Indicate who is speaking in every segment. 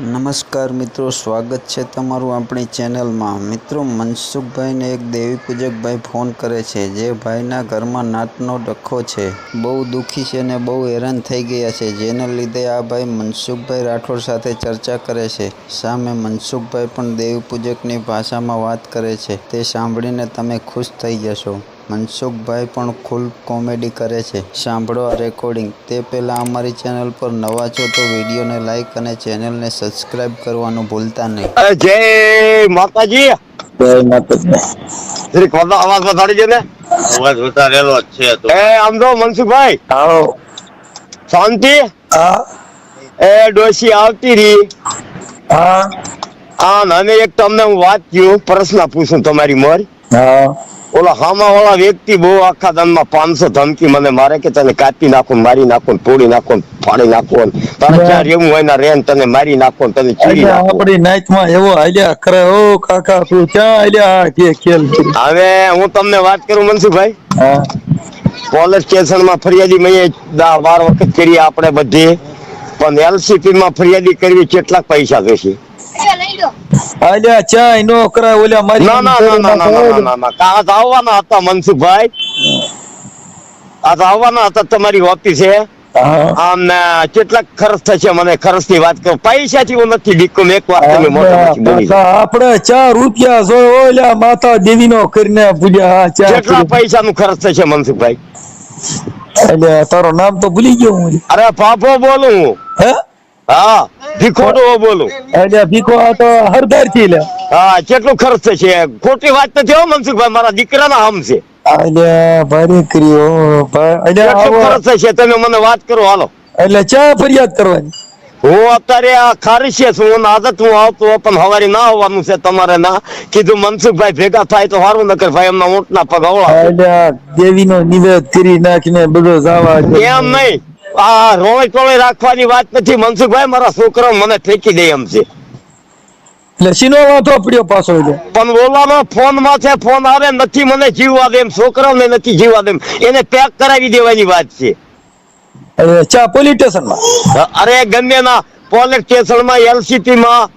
Speaker 1: નમસ્કાર મિત્રો, સ્વાગત છે તમારું આપણી ચેનલમાં. મિત્રો, મનસુખભાઈને એક દેવી પૂજકભાઈ ફોન કરે છે, જે ભાઈના ઘરમાં નાતનો ડખો છે. બહુ દુઃખી છે અને બહુ હેરાન થઈ ગયા છે. જેને લીધે આ ભાઈ મનસુખભાઈ રાઠોડ સાથે ચર્ચા કરે છે. સામે મનસુખભાઈ પણ દેવી પૂજકની ભાષામાં વાત કરે છે. તે સાંભળીને તમે ખુશ થઈ જશો. મનસુખભાઈ પણ ફૂલ કોમેડી કરે છે. સાંભળો આ રેકોર્ડિંગ તે પહેલાં અમારી ચેનલ પર નવા છો તો વિડીયોને લાઈક અને ચેનલને સબસ્ક્રાઇબ કરવાનું ભૂલતા નહીં.
Speaker 2: જય માતાજી.
Speaker 3: જય માતાજી.
Speaker 2: અવાજ વધારી દે ને
Speaker 4: અવાજ વધારેલો છે તો.
Speaker 2: એ આમ તો મનસુખભાઈ.
Speaker 3: આવો.
Speaker 2: શાંતિ?
Speaker 3: હા.
Speaker 2: એ ડોશી આવતી રહી.
Speaker 3: હા.
Speaker 2: આ અને એક તમને હું વાત કહ્યું પ્રશ્ન પૂછું તમારી મોર.
Speaker 3: હા.
Speaker 2: ઓલા હામા વાળા વ્યક્તિ બહુ આખા ધનમાં પાંચસો ધમકી મને મારે કે તને કાપી નાખું મારી નાખું તોડી નાખો ફાડી નાખું તારે ક્યાં રહેવું હોય ના રેન તને મારી નાખું તને ચીરી નાખું.
Speaker 3: આપણી નાઈટમાં એવો આલ્યા કરે ઓ કાકા તું ક્યાં આલ્યા કે ખેલ
Speaker 2: હવે હું તમને વાત કરું મનસુખભાઈ? પોલીસ સ્ટેશનમાં ફરિયાદી મેં દા બાર વખત કરી આપણે બધી. પણ એલસીપી માં ફરિયાદી કરવી કેટલાક પૈસા જોશે.
Speaker 3: અલ્યા ચાય નો કરાય ઓલા મારી
Speaker 2: ના ના ના ના ના ના ના આવવાના હતા મનસુખભાઈ. આ આવવાના હતા તમારી ઓફિસે પૈસા થી નથી
Speaker 3: આપણે ચાર રૂપિયા જો ઓલા માતા દેવી નો કરીને પૂજ્યા
Speaker 2: કેટલા પૈસા નું ખર્ચ થશે મનસુખભાઈ?
Speaker 3: એટલે તારો નામ તો ભૂલી ગયો
Speaker 2: અરે પાપો બોલું. હે?
Speaker 3: હે.
Speaker 2: બોલું.
Speaker 3: એટલે ભીખો તો હરદારથી લે.
Speaker 2: હા કેટલું ખર્ચ થશે? ખોટી વાત નથી હો મનસુખભાઈ મારા દીકરાના હમ છે.
Speaker 3: એટલે ભારે કર્યો.
Speaker 2: કેટલું ખર્ચ થશે? તમે મને વાત કરો હાલો.
Speaker 3: એટલે ચા ફરિયાદ કરવાની.
Speaker 2: હું અત્યારે આ ખારીશે છું હું આદત હું આવતો પણ હવારી ના આવવાનું છે તમારે ના. કીધું મનસુખભાઈ ભેગા થાય તો સારું નકર ભાઈ એમના ઊંટના પગ અવળા
Speaker 3: દેવી નો નિવેદ કરી નાખીને બધો જવા
Speaker 2: એમ નહીં. આ રોય ટોળે રાખવાની વાત નથી. મનસુખભાઈ મારા છોકરો મને ફેંકી દે એમ છે.
Speaker 3: એટલે વાંધો પડ્યો પાછો
Speaker 2: પણ ઓલાનો ફોન માથે ફોન આવે નથી મને જીવવા દે એમ. છોકરાઓને નથી જીવવા દે એને પેક કરાવી દેવાની વાત છે.
Speaker 3: અચ્છા પોલીસ સ્ટેશનમાં
Speaker 2: અરે ગમે ના પોલીસ સ્ટેશનમાં એલસીપી માં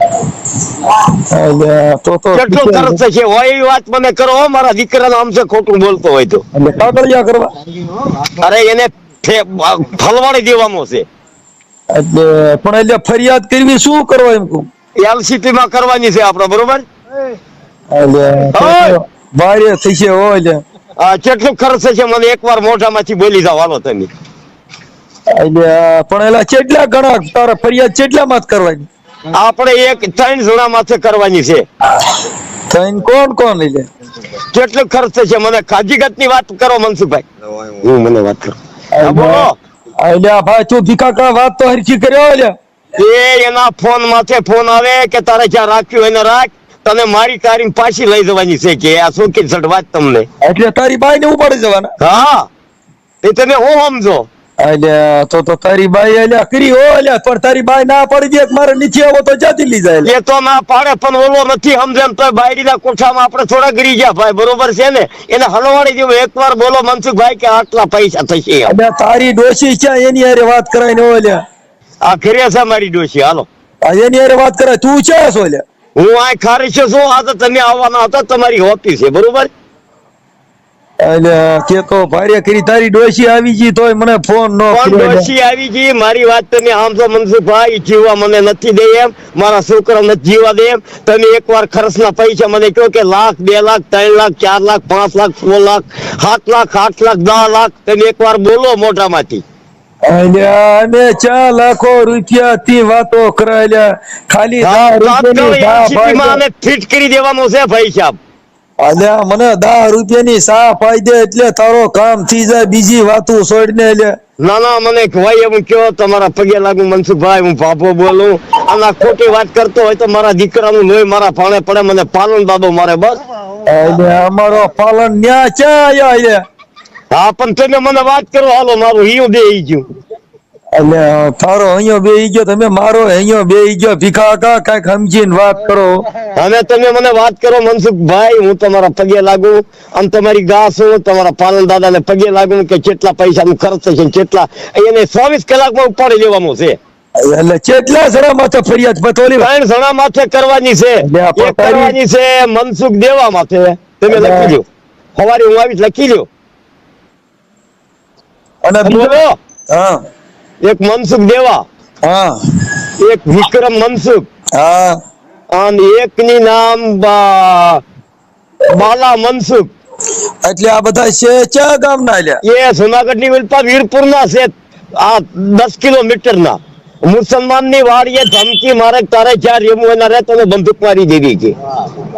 Speaker 2: કેટલો ખર્ચ હોય એવી વાત મને કરો મારા દીકરાનો આમ છે ખોટું બોલતો હોય તો.
Speaker 3: કાગળિયા કરવા?
Speaker 2: અરે એને ફલવાડી દેવાનો છે.
Speaker 3: એટલે પણ એટલે ફરિયાદ કરવી શું કરવા એમ કહું?
Speaker 2: એલસીપી માં કરવાની છે આપણે બરોબર?
Speaker 3: ભારે થઈ છે હો એટલે.
Speaker 2: કેટલું ખર્ચ થશે મને એકવાર મોઢામાંથી બોલી જાવ હાલો તમે.
Speaker 3: એટલે પણ એલા કેટલા ઘણા તારે ફરિયાદ કેટલા માં કરવાની?
Speaker 2: આપણે એક ત્રણ જણા માથે કરવાની છે.
Speaker 3: ત્રણ કોણ કોણ એટલે?
Speaker 2: કેટલું ખર્ચ થશે મને હકીકતની વાત કરો મનસુખભાઈ. હું મને વાત કરો.
Speaker 3: આ ભાઈ તું ભીખા વાત તો હરખી કર્યો એટલે
Speaker 2: એ એના ફોન માથે ફોન આવે કે તારે જ્યાં રાખ્યું એને રાખ. તને મારી કાઢીને પાછી લઈ જવાની છે કે આ શું કે વાત તમને.
Speaker 3: એટલે તારી બાઈ ને ઉપાડી જવાના
Speaker 2: હા. એ તમે હું સમજો?
Speaker 3: એટલે તો તો તારી બાઈ અલ્યા કરી હો અલ્યા પણ તારી બાઈ ના પડી દે મારે નીચે આવો તો જાતી લઈ જાય
Speaker 2: એ તો ના પાડે પણ ઓલો નથી સમજે તો બાયડીના કોઠામાં આપણે થોડા ગરી ગયા ભાઈ બરોબર છે ને? એને હલવાડી એક એકવાર બોલો મનસુખભાઈ કે આટલા પૈસા થશે.
Speaker 3: અલ્યા તારી ડોશી છે એની હારે વાત કરાય ને ઓલે
Speaker 2: આ ઘરે છે મારી ડોશી હાલો.
Speaker 3: એની હારે વાત કરાય. તું છે એટલે
Speaker 2: હું આ ખારી છું તો તમે આવવાના હતા તમારી ઓફિસ છે બરોબર?
Speaker 3: એટલે કે તો ભારે કરી તારી ડોશી આવી ગઈ તોય મને ફોન નો
Speaker 2: ડોશી આવી ગઈ? મારી વાત તમે આમસો મનસુખભાઈ જીવવા મને નથી દે એમ. મારા છોકરા નથી જીવવા દે એમ. તમે એકવાર ખર્ચના પૈસા મને કહો કે લાખ બે લાખ ત્રણ લાખ ચાર લાખ પાંચ લાખ છ લાખ સાત લાખ આઠ લાખ દસ લાખ. તમે એકવાર બોલો મોઢામાંથી.
Speaker 3: અને ચાર લાખો રૂપિયા થી વાતો કરાયેલા ખાલી
Speaker 2: ફિટ કરી દેવાનો છે ભાઈ સાહેબ.
Speaker 3: અલ્યા મને દસ રૂપિયાની સા દે એટલે તારો કામ થઈ જાય બીજી વાતો છોડીને એટલે
Speaker 2: ના ના મને ભાઈ એમ કયો તમારા પગે લાગુ મનસુખભાઈ હું ભાભો બોલું. અને ખોટી વાત કરતો હોય તો મારા દીકરાનું લોહી મારા પાણે પડે મને પાલન બાબો મારે બસ.
Speaker 3: અમારો પાલન ન્યા આયા
Speaker 2: હા પણ તમે મને વાત કરો હાલો મારું હિયું દે ગયું.
Speaker 3: એટલે તારો અહીંયા બે ગયો તમે મારો અહીંયા બે ગયો. ભીખા કા કંઈક સમજીને વાત કરો.
Speaker 2: અને તમે મને વાત કરો મનસુખભાઈ હું તમારા પગે લાગુ આમ તમારી ગા છું તમારા પાલન દાદા ને પગે લાગુ કે કેટલા પૈસા નું ખર્ચ થશે કેટલા. એને ચોવીસ કલાકમાં ઉપાડી લેવાનું છે.
Speaker 3: એટલે કેટલા જણા માથે ફરિયાદ પછી ઓલી
Speaker 2: ત્રણ જણા માથે કરવાની છે. કરવાની છે મનસુખ દેવા માથે. તમે લખી લો સવારે હું આવીશ લખી લો
Speaker 3: અને બીજો હા.
Speaker 2: એક મનસુખ દેવા.
Speaker 3: હા.
Speaker 2: એક વિક્રમ મનસુખ.
Speaker 3: હા.
Speaker 2: અને એક ની નામ બાલા મનસુખ.
Speaker 3: એટલે આ બધા છે ચા ગામના લ્યા?
Speaker 2: એ જુનાગઢની વિલપા વીરપુર ના છે. આ દસ કિલોમીટર ના મુસલમાનની વાડીએ ધમકી મારે તારે જ્યાં રેમું એના રે તને બંદૂક મારી દેવી કે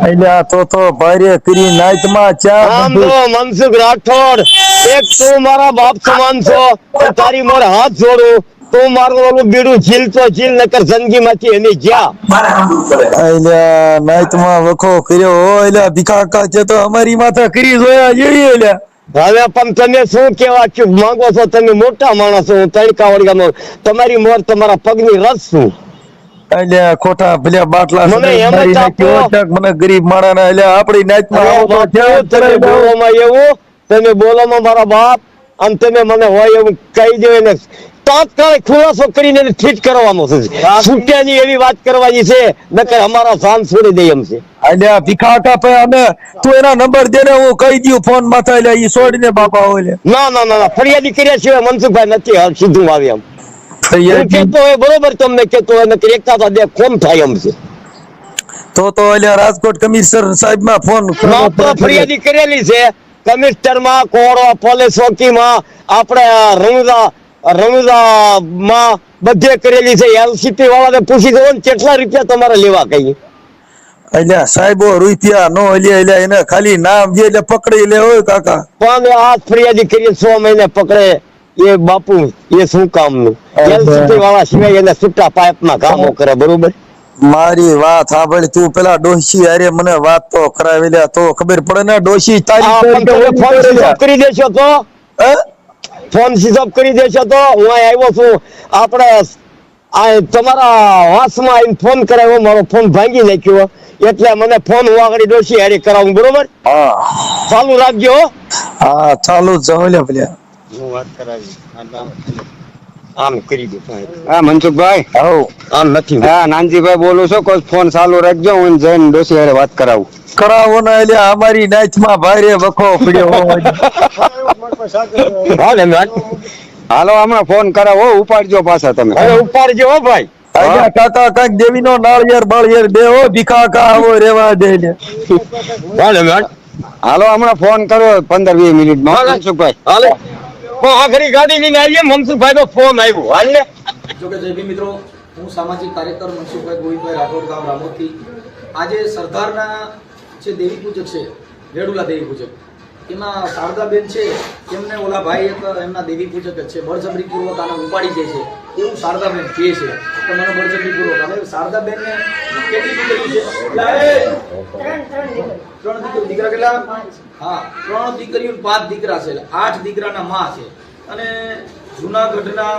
Speaker 3: એટલે તો તો ભારે કરી નાઈટમાં ચા
Speaker 2: આમ તો મનસુખ રાઠોડ એક તું મારા બાપ સમાન છો તો તારી મોર હાથ જોડું તું મારું ઓલું બીડું જીલ તો જીલ નકર જિંદગી માંથી એની જ્યાં.
Speaker 3: એટલે નાઈટમાં વખો કર્યો હો અલ્યા ભીખા કા છે તો અમારી માથે કરી જોયા જેવી અલ્યા.
Speaker 2: હવે પણ તમે શું કેવા માંગો છો? તમે મોટા માણસ હું તડકા વળગાનો તમારી મોર તમારા પગની રસ શું?
Speaker 3: એટલે ખોટા ભલ્યા બાટલા
Speaker 2: મને
Speaker 3: ને ગરીબ આવો તો
Speaker 2: બાપુ,
Speaker 3: ક્યાં
Speaker 2: તમે બોલોમાં એવું તમે બોલોમાં મારા બાપ અને તમે મને હોય એવું કહી દો એને. તાત્કાલિક ખુલાસો કરીને ઠીક કરવાનો છે. છૂટ્યાની એવી વાત કરવાની છે નકર અમારા સાન છોડી દે એમ છે.
Speaker 3: અલ્યા ભીખા કા પે અમે તું એના નંબર દે ને હું કહી દઉં ફોન માથે અલ્યા ઈ છોડીને બાપા હોય
Speaker 2: ના ના ના ફરિયાદી કર્યા છે મનસુખભાઈ નથી હાલ સીધું આવે એમ. કેતો હોય બરોબર તમને કેતો હોય નકર એકતા તો દે કોમ થાય એમ છે.
Speaker 3: તો તો અલ્યા રાજકોટ કમિશનર સાહેબમાં ફોન
Speaker 2: ફરિયાદી કરેલી છે કમિશનરમાં કોરો પોલીસ ચોકીમાં આપણે રણુદા રણુદા માં બધે કરેલી છે. એલસીપી વાળાને પૂછી દો ને કેટલા રૂપિયા તમારે લેવા કહીએ?
Speaker 3: અલ્યા સાહેબો રૂપિયા નો અલ્યા અલ્યા એને ખાલી નામ જે એટલે પકડી લે હોય કાકા.
Speaker 2: પણ આ ફરિયાદી કરી છ મહિને પકડે. એ બાપુ એ શું કામનું. એલસીપી વાળા સિવાય એને છૂટા પાઇપમાં કામો કરે બરોબર?
Speaker 3: મારી વાત સાંભળ તું પેલા ડોશી અરે મને વાત તો કરાવી લે. તો ખબર પડે ને ડોશી તારી
Speaker 2: કરી દેશો તો.
Speaker 3: હે?
Speaker 2: ફોન સ્વિચ કરી દેશો તો હું અહીં આવ્યો છું. આપણે આ તમારા વાસમાં આવીને ફોન કરાવ્યો મારો ફોન ભાંગી નાખ્યો. એટલે મને ફોન હું આગળ ડોસી હારી કરાવું બરોબર?
Speaker 3: હા
Speaker 2: ચાલુ રાખજો હા.
Speaker 3: ચાલુ જ ભલે.
Speaker 2: હું વાત કરાવી. આમ કરી દો
Speaker 5: હા મનસુખભાઈ?
Speaker 3: આવો
Speaker 2: આમ નથી
Speaker 5: હા નાનજીભાઈ બોલું છું કોઈ ફોન ચાલુ રાખજો હું જઈને ડોસી હારે વાત કરાવું.
Speaker 3: કરાવો ને એટલે અમારી નાચમાં ભારે વખો પડ્યો
Speaker 2: હા ને
Speaker 5: હાલો હમણાં ફોન કરાવો ઉપાડજો પાછા તમે.
Speaker 2: હવે ઉપાડજો હો ભાઈ.
Speaker 3: કાકા કાંઈક દેવી નો નાળિયેર બાળિયેર બે હો ભીખા કા આવો રેવા દે ને.
Speaker 2: મેં
Speaker 5: હાલો હમણાં ફોન કરો પંદર વીસ મિનિટમાં મનસુખભાઈ.
Speaker 2: હાલે. આખરી ગાડી લઈને આવીએ મનસુખભાઈ નો ફોન આવ્યો. હાલ ને?
Speaker 6: જોકે જય મિત્રો, હું સામાજિક કાર્યકર મનસુખભાઈ ગોવિંદભાઈ રાઠોડ ગામ રામોદથી. આજે સરદારના જે દેવી પૂજક છે, રેડુલા દેવી પૂજક એમાં શારદાબેન છે એમને ઓલા ભાઈ એક એમના દેવી પૂજક જ છે બળજબરી પૂર્વક આને ઉપાડી જાય છે. એવું શારદાબેન કહે છે. તો મને બળજબરી પૂર્વક હવે શારદાબેનને કેટલી દીકરી છે? ત્રણ દીકરી. દીકરા કેટલા? હા ત્રણ દીકરીઓ પાંચ દીકરા છે. આઠ દીકરાના માં છે. અને જુનાગઢના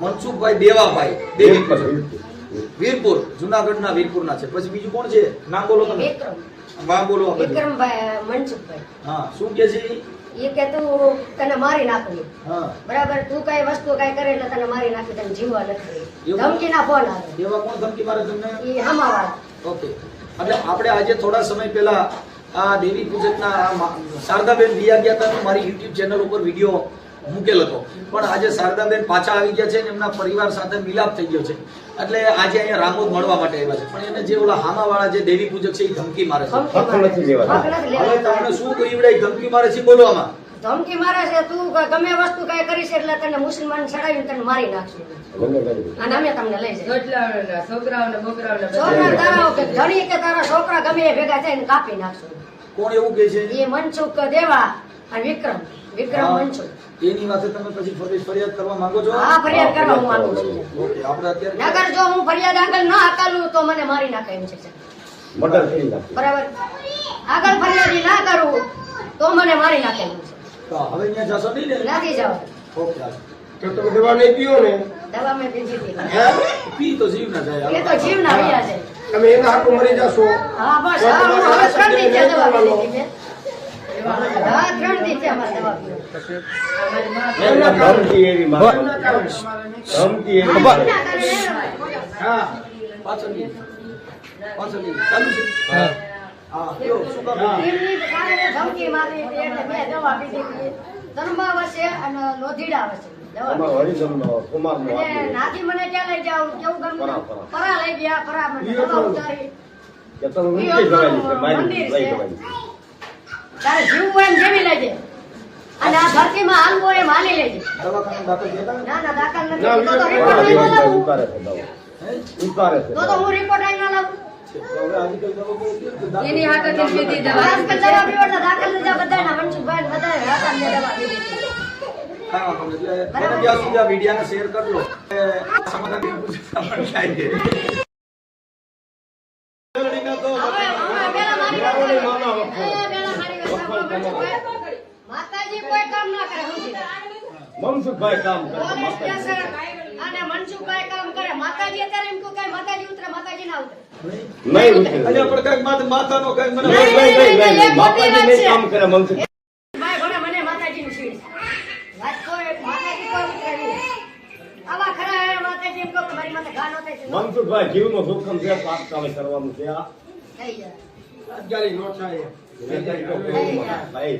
Speaker 6: મનસુખભાઈ દેવાભાઈ દેવી પૂજક. વીરપુર જુનાગઢના વીરપુરના છે. પછી બીજું કોણ છે? નામ બોલો તમે.
Speaker 7: વિક્રમ.
Speaker 6: વાહ બોલો
Speaker 7: વિક્રમભાઈ મનસુખભાઈ.
Speaker 6: હા શું કે છે?
Speaker 7: એ કે તું તને મારી
Speaker 6: નાખું.
Speaker 7: બરાબર? તું કઈ વસ્તુ કઈ કરે એટલે તને મારી નાખી તને જીવવા નથી
Speaker 6: ધમકી
Speaker 7: ના ફોન આવે.
Speaker 6: એવા કોણ ધમકી મારે તમને?
Speaker 7: એ હમાવાળા.
Speaker 6: ઓકે. એટલે આપણે આજે થોડા સમય પહેલા આ દેવી પૂજકના શારદાબેન વિયા ગયા હતા મારી યુટ્યુબ ચેનલ ઉપર વીડિયો મૂકેલ હતો. પણ આજે શારદાબેન પાછા આવી ગયા છે અને એમના પરિવાર સાથે મિલાપ થઈ ગયો છે. એટલે આજે અહીંયા રામોદ મળવા માટે આવ્યા છે. પણ એને જે ઓલા હામાવાળા જે દેવી પૂજક છે એ ધમકી મારે છે. હવે તમને શું કહ્યું ધમકી મારે છે બોલવામાં
Speaker 7: ધમકી મારે છે તું ગમે વસ્તુ કઈ કરીશ એટલે તને મુસલમાન ચડાવીને તને મારી નાખશું. અને અમે તમને લઈ જઈએ
Speaker 8: છોકરાઓને છોકરાઓને બોકરાઓને
Speaker 7: છોકરા તારા ધણી કે તારા છોકરા ગમે એ ભેગા થઈને કાપી નાખશું.
Speaker 6: કોણ એવું કે છે?
Speaker 7: એ મનસુખ દેવા અને વિક્રમ. વિક્રમ. મનસુખ.
Speaker 6: એની વાતે તમે પછી ફરી ફરિયાદ કરવા માંગો છો?
Speaker 7: હા ફરિયાદ કરવા હું માંગુ છું.
Speaker 6: ઓકે આપણે અત્યારે
Speaker 7: નગર જો હું ફરિયાદ આગળ ન હકાલું તો મને મારી નાખે એમ છે બરાબર? આગળ ફરિયાદ ના કરું તો મને મારી નાખે એમ છે.
Speaker 6: તો હવે અહીંયા જશો નહીં ને?
Speaker 7: નથી જાવ.
Speaker 6: ઓકે હાલો.
Speaker 7: દવા મેં પીધી હતી.
Speaker 6: પી તો જીવ ના જાય
Speaker 7: એ તો જીવ ના રહ્યા છે.
Speaker 9: તમે એના હાથું મરી જશો.
Speaker 7: હા બસ હા હું હવે કરી દી દવા લીધી મેં.
Speaker 2: ધમકી એવી ધમકી એવી
Speaker 6: હા ચાલુ છે
Speaker 7: ધમકી મારી એટલે મેં દવા. ધર્માવશે અને. નાથી મને ક્યાં લઈ જાવ કેવું ગમ
Speaker 2: પરા,
Speaker 7: લઈ ગયા પરા મને દવા ઉતારી મંદિર છે. તારે જીવ હોય એમ જીવી લેજે અને આ ધરતીમાં હાલવું હોય એમ હાલી લેજે? ના? ના દાખલ નથી. તો તો
Speaker 2: વિવેક
Speaker 7: રિપોર્ટ
Speaker 2: ભાઈ
Speaker 7: લઈને લાવું.
Speaker 2: ઉતારે ઉતારે
Speaker 7: તો તો હું રિપોર્ટ લાવું.
Speaker 8: એની દવા.
Speaker 7: આજકાલ દવા દાખલ લીધા બધાના. મનસુખભાઈ બધા હતા ને દવા પીધી
Speaker 6: સુધી આ વિડીયાને શેર કરજો. સમાધાન પણ થાય છે.
Speaker 7: હવે હવે પેલા મારી વાત સાંભળો. એ પેલા મારી વાત સાંભળો, મનસુખભાઈ. માતાજી કોઈ કામ ના કરે સમજી લો.
Speaker 2: મનસુખભાઈ કામ કરે.
Speaker 7: અને મનસુખભાઈ કામ કરે. માતાજી અત્યારે એમ કહું કે માતાજી ઉતરે માતાજી ના ઉતરે.
Speaker 2: નહીં ઉતરે.
Speaker 6: અલ્યા પણ કાંઈક માથે- માથાનો કાંઈક મને
Speaker 2: નહીં, નહીં. માતાજી નહીં કામ કરે મનસુખ.
Speaker 7: ભાઈ ભણે મને માતાજીનું છે. વાત કોઈ માતાજી કોઈ ઉતરે આવા ખરા હે માતાજી એમ કહું કે મારી માથે ઘા ન થાય.
Speaker 2: મનસુખભાઈ જીવનો જોખમ છે પાપ કામે કરવાનું છે આ.
Speaker 7: થઈ જાય
Speaker 6: અત્યારે નો થાય.
Speaker 2: ભાઈ